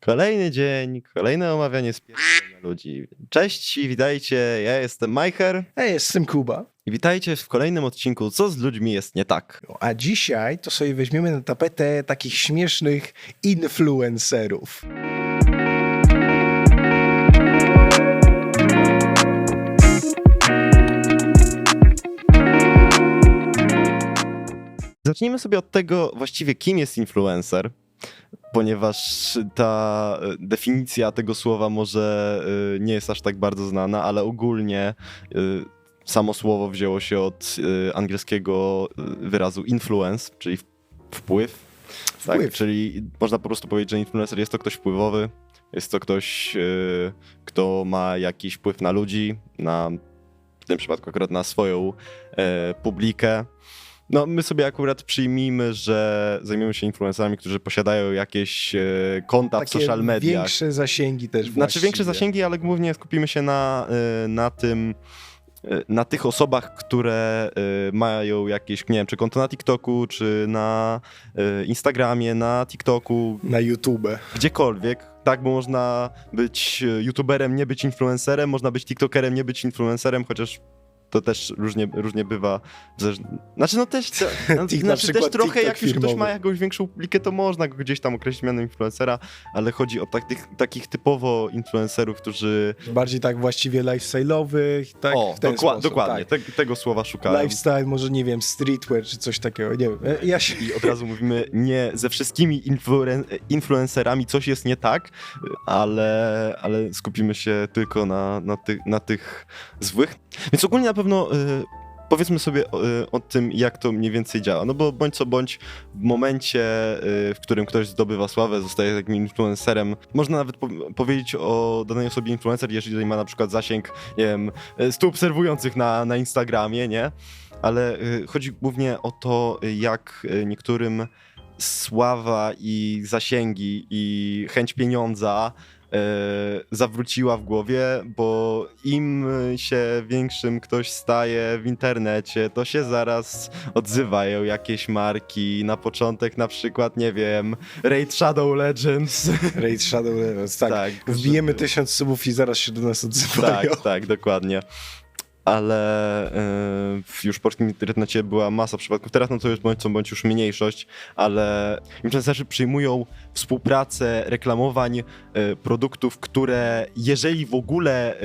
Kolejny dzień, kolejne omawianie spierdolenia ludzi. Cześć i witajcie, ja jestem Majcher Hej, jestem Kuba. i witajcie w kolejnym odcinku Co z ludźmi jest nie tak. No, A dzisiaj to sobie weźmiemy na tapetę takich śmiesznych influencerów. Zacznijmy sobie od tego właściwie kim jest influencer, ponieważ ta e, definicja tego słowa może e, nie jest aż tak bardzo znana, ale ogólnie e, samo słowo wzięło się od angielskiego wyrazu influence, czyli w- wpływ. Tak, Wpływ. czyli można po prostu powiedzieć, że influencer jest to ktoś wpływowy, jest to ktoś, kto ma jakiś wpływ na ludzi, na w tym przypadku akurat na swoją publikę. No, my sobie akurat przyjmijmy, że zajmiemy się influencerami, którzy posiadają jakieś e, konta w Takie social mediach. większe zasięgi też Znaczy właściwie. większe zasięgi, ale głównie skupimy się na, y, na tym, y, na tych osobach, które y, mają jakieś, nie wiem, czy konto na TikToku, czy na y, Instagramie, na TikToku, Na YouTube. gdziekolwiek. Tak, bo można być youtuberem, nie być influencerem, można być TikTokerem, nie być influencerem, chociaż to też różnie, różnie bywa. Znaczy, no też, no, Tik- na znaczy też trochę, TikTok jak już ktoś firmowy. ma jakąś większą publikę, to można go gdzieś tam określić mianem influencera, ale chodzi o takich, takich typowo influencerów, którzy... Bardziej tak właściwie lifestyle'owych, tak o, w ten dokła- sposób, dokładnie, Tak. te, tego słowa szukałem. Lifestyle, może nie wiem, streetwear czy coś takiego, nie wiem. E, Ja się... I od razu mówimy, nie ze wszystkimi influen- influencerami coś jest nie tak, ale, ale skupimy się tylko na, na, ty, na tych złych. Więc ogólnie na pewno y, powiedzmy sobie y, o tym, jak to mniej więcej działa. No bo bądź co bądź, w momencie, y, w którym ktoś zdobywa sławę, zostaje takim influencerem, można nawet po powiedzieć o danej osobie influencer, jeżeli ma na przykład zasięg, nie wiem, y, 100 obserwujących na, na Instagramie, nie? ale chodzi głównie o to, jak niektórym sława i zasięgi i chęć pieniądza zawróciła w głowie, bo im się większym ktoś staje w internecie, to się zaraz odzywają jakieś marki. Na początek na przykład, nie wiem, Raid Shadow Legends. Raid Shadow Legends, tak. tak Wbijemy żeby- tysiąc subów i zaraz się do nas odzywają. tak, tak, dokładnie. Ale e, już w polskim internecie była masa przypadków. Teraz no to jest bądź co bądź już mniejszość, ale influencerzy przyjmują współpracę reklamowań e, produktów, które jeżeli w ogóle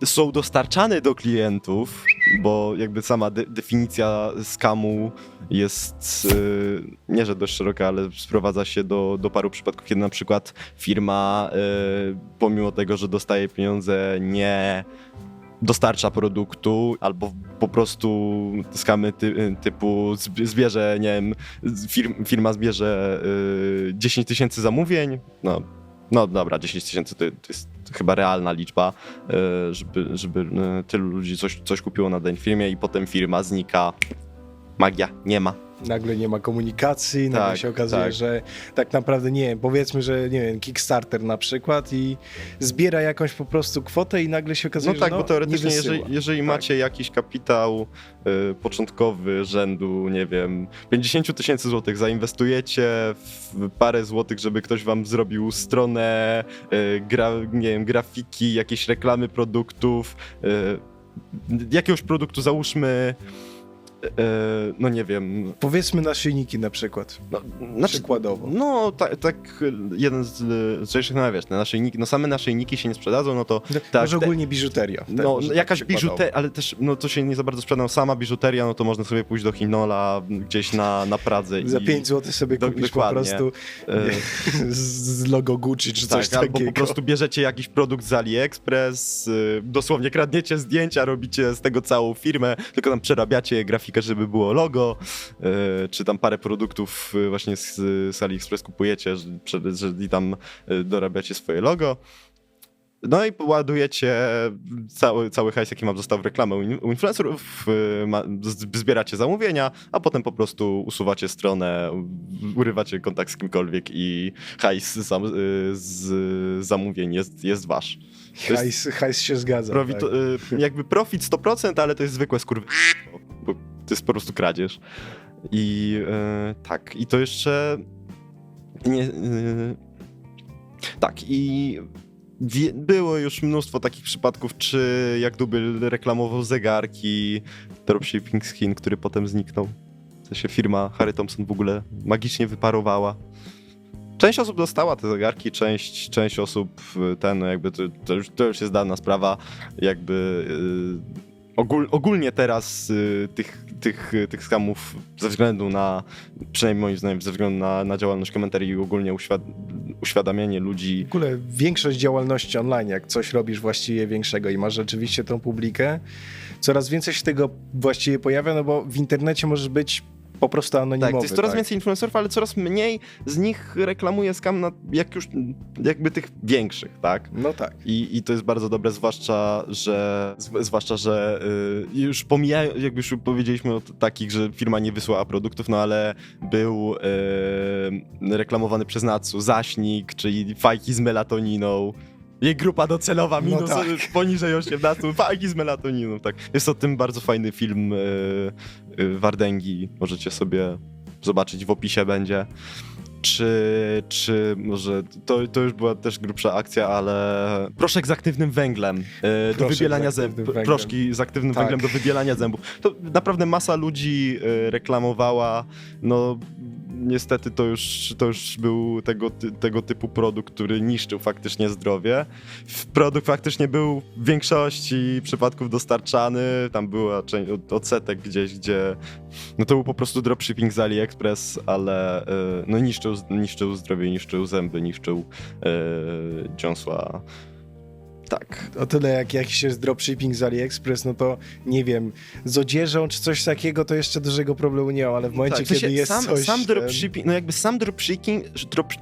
e, są dostarczane do klientów, bo jakby sama de- definicja skamu jest e, nie, że dość szeroka, ale sprowadza się do, do paru przypadków, kiedy na przykład firma, pomimo tego, że dostaje pieniądze, nie dostarcza produktu, albo po prostu skamy ty, typu zb- zbierze, nie wiem, firma zbierze y, 10 tysięcy zamówień, no, no dobra, 10 tysięcy to, to jest chyba realna liczba, y, żeby, żeby y, tylu ludzi coś, coś kupiło na danej firmie i potem firma znika. Magia, nie ma. Nagle nie ma komunikacji, nagle Tak, się okazuje, tak. że tak naprawdę nie wiem, powiedzmy, że nie wiem, Kickstarter na przykład i zbiera jakąś po prostu kwotę i nagle się No okazuje, tak, że no, bo teoretycznie, jeżeli, jeżeli Tak. macie jakiś kapitał y, początkowy rzędu, nie wiem, 50 tysięcy złotych, zainwestujecie w parę złotych, żeby ktoś wam zrobił stronę, y, gra, nie wiem, grafiki, jakieś reklamy produktów, y, jakiegoś produktu, załóżmy, no nie wiem, Powiedzmy naszyjniki na przykład, no, znaczy, przykładowo. no tak, tak jeden z z rzeczy, no wiesz, naszyjniki, no same naszyjniki się nie sprzedadzą, no to tak, Może te- ogólnie biżuteria. tak, No, tak jakaś biżuteria, ale też, no to się nie za bardzo sprzeda. No, sama biżuteria, no to można sobie pójść do Chinola gdzieś na, na Pradze. Za i, 5 zł sobie Do- kupisz po prostu e, z, logo Gucci czy coś tak, albo takiego. po prostu bierzecie jakiś produkt z AliExpress, y, dosłownie kradniecie zdjęcia, robicie z tego całą firmę, tylko tam przerabiacie grafikę, żeby było logo, y, czy tam parę produktów y, właśnie z, z AliExpress kupujecie, że, że, i tam y, dorabiacie swoje logo. No i ładujecie cały, cały hajs, jaki wam został w reklamę u in- u influencerów, zbieracie zamówienia, a potem po prostu usuwacie stronę, urywacie kontakt z kimkolwiek i hajs z, z zamówień jest, jest wasz. Hajs, hajs się zgadza. profit, tak. jakby profit 100%, ale to jest zwykłe skurwy, to jest po prostu kradzież. I y, tak, i to jeszcze nie... y, Tak, i wie, było już mnóstwo takich przypadków, czy jak Dubel reklamował zegarki, dropshipping skin, który potem zniknął. W sensie firma Harry Thompson w ogóle magicznie wyparowała. Część osób dostała te zegarki, część, część osób y, ten, no jakby to, to, już, to już jest dana sprawa, jakby y, ogól, ogólnie teraz y, tych, tych, tych skamów ze względu na, przynajmniej moim zdaniem, ze względu na, na działalność komentarii i ogólnie uświad, uświadamianie ludzi. W ogóle większość działalności online, jak coś robisz właściwie większego i masz rzeczywiście tą publikę, coraz więcej się tego właściwie pojawia, no bo w internecie możesz być po prostu anonimowy. Tak, jest coraz tak? więcej influencerów, ale coraz mniej z nich reklamuje skam na jak już jakby tych większych, tak? No tak. I, I to jest bardzo dobre, zwłaszcza, że zw- zwłaszcza, że y, już pomijają, jak już powiedzieliśmy o takich, że firma nie wysłała produktów, no ale był y, reklamowany przez Natsu Zaśnik, czyli fajki z melatoniną. Jej grupa docelowa No minus tak. poniżej 18, fajki z melatoniną, tak. Jest o tym bardzo fajny film y, y, Wardęgi, możecie sobie zobaczyć, w opisie będzie. Czy, czy może to, to już była też grubsza akcja, ale proszek z aktywnym węglem y, do wybielania zębów. Proszki z aktywnym Tak. węglem do wybielania zębów. To naprawdę masa ludzi reklamowała. No niestety to już, to już był tego, tego typu produkt, który niszczył faktycznie zdrowie. Produkt faktycznie był w większości przypadków dostarczany. Tam była odsetek gdzieś, gdzie no to był po prostu dropshipping z AliExpress, ale y, no niszczył, niszczył zdrowie, niszczył zęby, niszczył y, dziąsła. Tak. O tyle jak jakiś jest dropshipping z AliExpress, no to nie wiem, z odzieżą czy coś takiego, to jeszcze dużego problemu nie mam, ale w momencie, tak, w sensie kiedy jest sam, coś... sam ten- dropshipping, no jakby sam dropshipping, drop,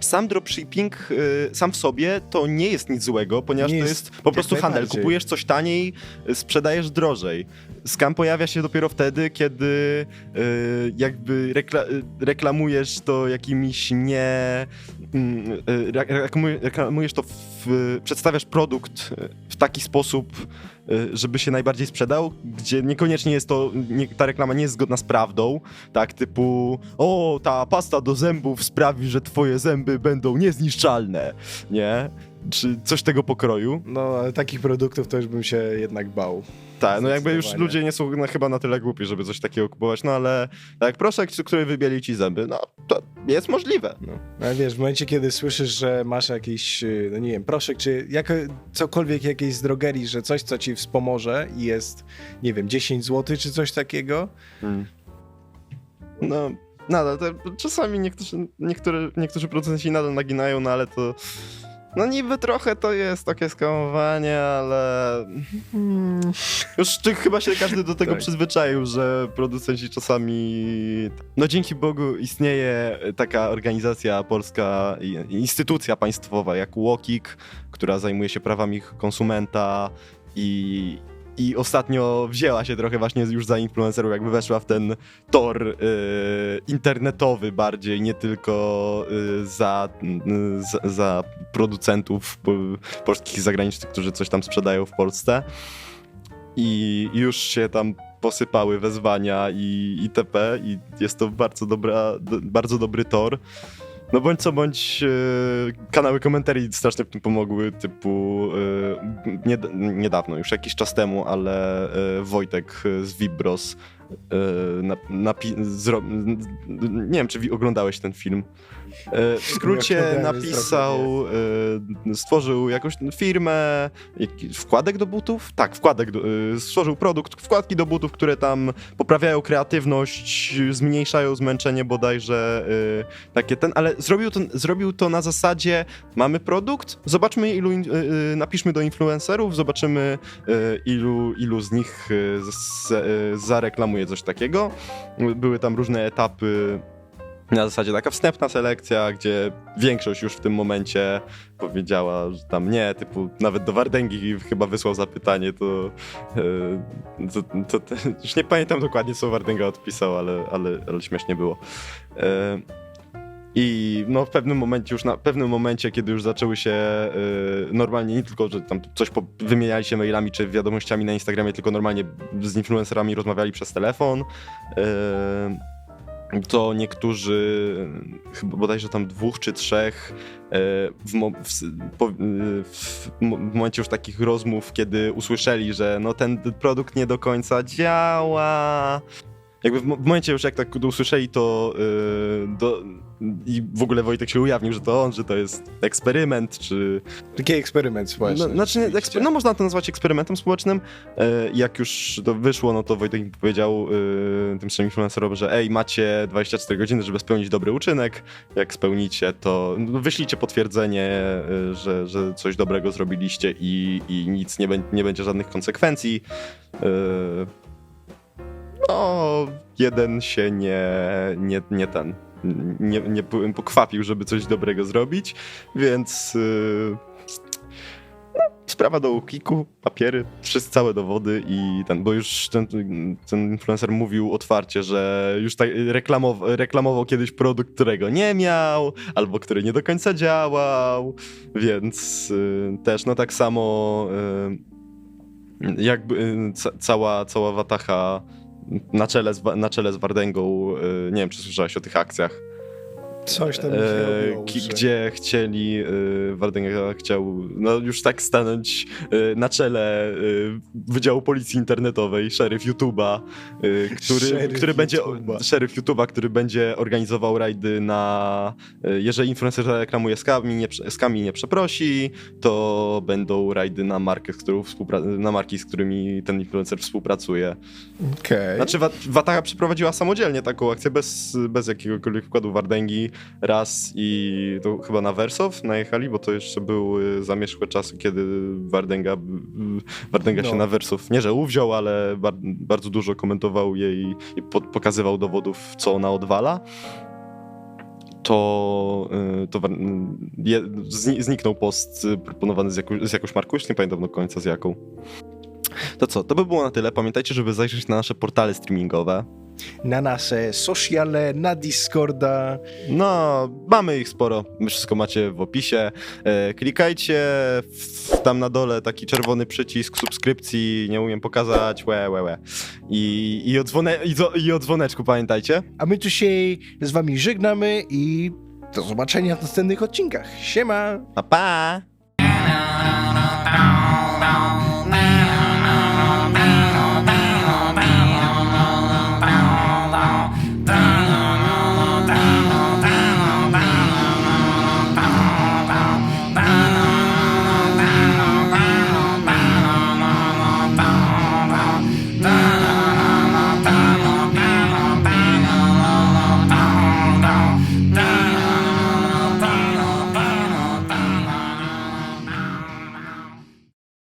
sam dropshipping y, sam w sobie to nie jest nic złego, ponieważ Nie to jest jest po jak prostu handel. najbardziej. Kupujesz coś taniej, y, sprzedajesz drożej. Skam pojawia się dopiero wtedy, kiedy y, jakby rekla, y, reklamujesz to jakimiś nie... mm, y, re- reklamuj- Reklamujesz to, w, przedstawiasz produkt y, w taki sposób, y, żeby się najbardziej sprzedał, gdzie niekoniecznie jest to, nie, ta reklama nie jest zgodna z prawdą, tak, typu o, ta pasta do zębów sprawi, że twoje zęby będą niezniszczalne, nie? Czy coś tego pokroju. No, ale takich produktów to już bym się jednak bał. Tak, no jakby już ludzie nie są na, chyba na tyle głupi, żeby coś takiego kupować, no ale tak, proszek, który wybieli ci zęby, no to jest możliwe. No. Ale wiesz, w momencie, kiedy słyszysz, że masz jakiś, y, no nie wiem, proszek, czy jako, cokolwiek jakiejś z drogerii, że coś, co ci wspomoże i jest, nie wiem, 10 zł czy coś takiego, No, nadal, to czasami niektórzy, niektóre, niektórzy producenci nadal naginają, no ale to, no niby trochę to jest takie skamowanie, ale hmm, już ty, chyba się każdy do tego Tak. przyzwyczaił, że producenci czasami, no dzięki Bogu istnieje taka organizacja polska, instytucja państwowa jak UOKiK, która zajmuje się prawami konsumenta i, i ostatnio wzięła się trochę właśnie już za influencerów, jakby weszła w ten tor y, internetowy bardziej, nie tylko y, za, y, za, za producentów po, polskich i zagranicznych, którzy coś tam sprzedają w Polsce. I już się tam posypały wezwania i itp. I jest to bardzo, dobra, bardzo dobry tor. No bądź co bądź e, kanały komentarii strasznie w tym pomogły, typu e, nie, niedawno, już jakiś czas temu, ale e, Wojtek z Vibros na, napi- zro, nie wiem, czy oglądałeś ten film. E, w skrócie napisał, e, stworzył jakąś firmę, wkładek do butów? Tak, wkładek, do, e, stworzył produkt, wkładki do butów, które tam poprawiają kreatywność, zmniejszają zmęczenie bodajże, takie ten, ale zrobił to, zrobił to na zasadzie, mamy produkt, zobaczmy ilu, napiszmy do influencerów, zobaczymy ilu, ilu z nich zareklamuje coś takiego. Były tam różne etapy, na zasadzie taka wstępna selekcja, gdzie większość już w tym momencie powiedziała, że tam nie, typu nawet do Wardęgi chyba wysłał zapytanie, to, y, to, to, to już nie pamiętam dokładnie co Wardęga odpisał, ale, ale, ale śmiesznie było. Y, i no w pewnym momencie, już na pewnym momencie, kiedy już zaczęły się y, normalnie, nie tylko, że tam coś po, wymieniali się mailami czy wiadomościami na Instagramie, tylko normalnie z influencerami rozmawiali przez telefon. To niektórzy, chyba bodajże tam dwóch czy trzech, e, w, mo- w, e, w, w momencie już takich rozmów, kiedy usłyszeli, że no ten produkt nie do końca działa. Jakby w momencie już jak tak usłyszeli to e, do, i w ogóle Wojtek się ujawnił, że to on, że to jest eksperyment, czy Taki eksperyment społeczny. no, znaczy, no można to nazwać eksperymentem społecznym. E, jak już to wyszło, no to Wojtek mi powiedział e, tym samym influencerom, że ej, macie 24 godziny, żeby spełnić dobry uczynek. Jak spełnicie, to no, wyślijcie potwierdzenie, e, że, że coś dobrego zrobiliście i, i nic nie, bę- nie będzie żadnych konsekwencji. E, no, jeden się nie, nie, nie ten, nie, nie pokwapił, żeby coś dobrego zrobić, więc... e, sprawa do kiku, papiery, wszystkie całe dowody i ten, bo już ten, ten influencer mówił otwarcie, że już tak reklamował, reklamował kiedyś produkt, którego nie miał, albo który nie do końca działał, więc y, też no tak samo y, jakby y, ca, cała, cała watacha na czele z, na czele z Wardęgą, y, nie wiem czy słyszałeś o tych akcjach, Coś tam E, robiło, gdzie chcieli, y, Wardęga chciał no już tak stanąć y, na czele y, Wydziału Policji Internetowej, szeryf YouTube'a, y, który, Szeryf który będzie, szeryf YouTube'a, który będzie organizował rajdy na, jeżeli influencer zareklamuje skami, nie, skami nie przeprosi, to będą rajdy na markę, z którą współpra- na marki, z którymi ten influencer współpracuje. Okej. Znaczy Wat- Wataha przeprowadziła samodzielnie taką akcję bez, bez jakiegokolwiek wkładu Wardęgi raz i to chyba na Wersow najechali, bo to jeszcze były zamierzchłe czasy, kiedy Wardęga, Wardęga No. się na Wersow nie że uwziął, ale bar, bardzo dużo komentował jej i po, pokazywał dowodów, co ona odwala. To, y, to je, zniknął post y, proponowany z, jaką, z jakąś marką, już nie pamiętam do końca z jaką. To co, to by było na tyle. Pamiętajcie, żeby zajrzeć na nasze portale streamingowe. Na nasze sociale, na Discorda. No, mamy ich sporo. Wszystko macie w opisie. E, klikajcie w, tam na dole taki czerwony przycisk subskrypcji. Nie umiem pokazać. Łe, łe, łe. I, i, o, dzwone, i, I o dzwoneczku pamiętajcie. A my tu się z wami żegnamy i do zobaczenia w następnych odcinkach. Siema! Pa, pa!